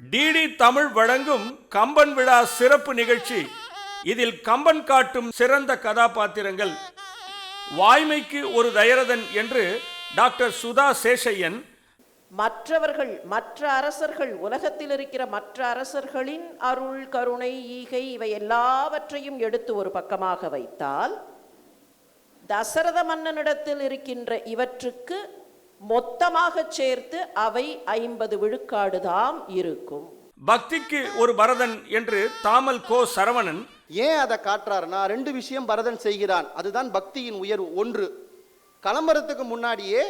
DD Tamil வழங்கும் கம்பன் விழா சிறப்பு நிகழ்ச்சி. இதில் கம்பன் காட்டும் சிறந்த கதாபாத்திரங்கள். வாய்மைக்கு ஒரு தயரதன் என்று டாக்டர் சுதா சேஷையன் மற்றவர்கள் மற்ற அரசர்கள் உலகத்தில் இருக்கிற மற்ற அரசர்களின் அருள் கருணை ஈகை இவை எல்லாவற்றையும் எடுத்து ஒரு பக்கமாக வைத்தால் தசரத மன்னனிடத்தில் இருக்கின்ற இவற்றுக்கு மொத்தமாக சேர்த்து அவை ஐம்பது விழுக்காடுதாம் இருக்கும். பக்திக்கு ஒரு பரதன் என்று தாமல் கோ சரவணன் ஏன் அதை காட்டுறாருன்னா ரெண்டு விஷயம் பரதன் செய்கிறான். அதுதான் பக்தியின் உயர்வு. ஒன்று கிளம்புறதுக்கு முன்னாடியே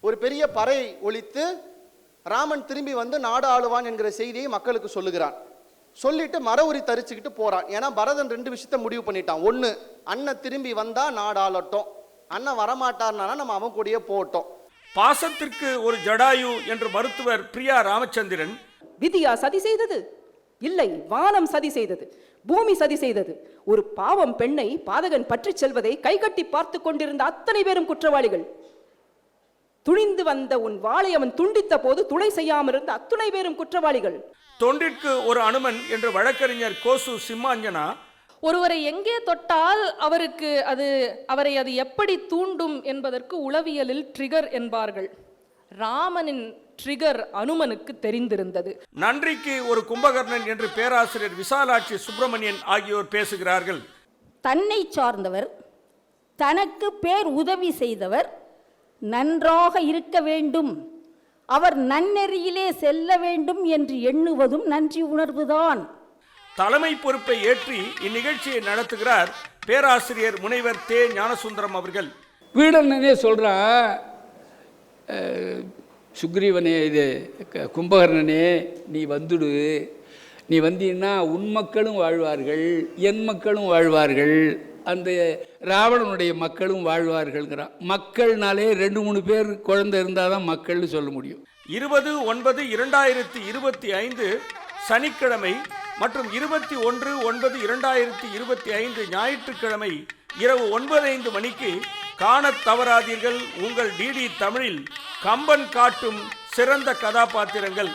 ஒரு பெரிய பறை ஒலித்து ராமன் திரும்பி வந்து நாடு ஆளுவான் என்கிற செய்தியை மக்களுக்கு சொல்லுகிறான். சொல்லிட்டு மர உரி தரிச்சுக்கிட்டு போறான். ஏன்னா பரதன் ரெண்டு விஷயத்த முடிவு பண்ணிட்டான். ஒன்று அண்ணன் திரும்பி வந்தா நாடு ஆளட்டும். அண்ணன் வரமாட்டார்னா நம்ம அவன் கூடயே போட்டோம். பாசத்திற்கு ஒரு ஜடாயு என்று மருத்துவர் பிரியா ராமச்சந்திரன் விதியா சதி செய்தது? இல்லை வானம் சதி செய்தது பூமி சதி செய்தது. ஒரு பாவம் பெண்ணை பாதகன் பற்றிச் செல்வதை கைகட்டி பார்த்து கொண்டிருந்த அத்தனை பேரும் குற்றவாளிகள். துணிந்து வந்த உன் வாளை அவன் துண்டித்த போது துளை செய்யாமல் இருந்த அத்துணை பேரும் குற்றவாளிகள். தொண்டிற்கு ஒரு அனுமன் என்று வழக்கறிஞர் கோசு சிம்மாஞ்சனா ஒருவரை எங்கே தொட்டால் அவருக்கு அது அவரை அது எப்படி தூண்டும் என்பதற்கு உளவியலில் ட்ரிகர் என்பார்கள். ராமனின் ட்ரிகர் அனுமனுக்கு தெரிந்திருந்தது. நன்றிக்கு ஒரு கும்பகர்ணன் என்று பேராசிரியர் விசாலாட்சி சுப்பிரமணியன் ஆகியோர் பேசுகிறார்கள். தன்னை சார்ந்தவர் தனக்கு பேர் உதவி செய்தவர் நன்றாக இருக்க வேண்டும். அவர் நன்னெறியிலே செல்ல வேண்டும் என்று எண்ணுவதும் நன்றி உணர்வுதான். தலைமை பொறுப்பை ஏற்றி இந்நிகழ்ச்சியை நடத்துகிறார் பேராசிரியர் முனைவர் தே. ஞானசுந்தரம் அவர்கள். வீடனே சொல்கிறான் சுக்ரீவனே இது கும்பகர்ணனே நீ வந்துடு. நீ வந்தீன்னா உன் மக்களும் வாழ்வார்கள் என் மக்களும் வாழ்வார்கள். அந்த ராவணனுடைய மக்களும் வாழ்வார்கள்ங்கிறான் மக்கள்னாலே ரெண்டு மூணு பேர் குழந்தை இருந்தால் தான் மக்கள்னு சொல்ல முடியும். இருபது ஒன்பது இரண்டாயிரத்தி இருபத்தி ஐந்து சனிக்கிழமை மற்றும் இருபத்தி ஒன்று ஒன்பது இரண்டாயிரத்தி இருபத்தி ஐந்து ஞாயிற்றுக்கிழமை இரவு ஒன்பது ஐந்து மணிக்கு காணத் தவறாதீர்கள். உங்கள் டிடி தமிழில் கம்பன் காட்டும் சிறந்த கதாபாத்திரங்கள்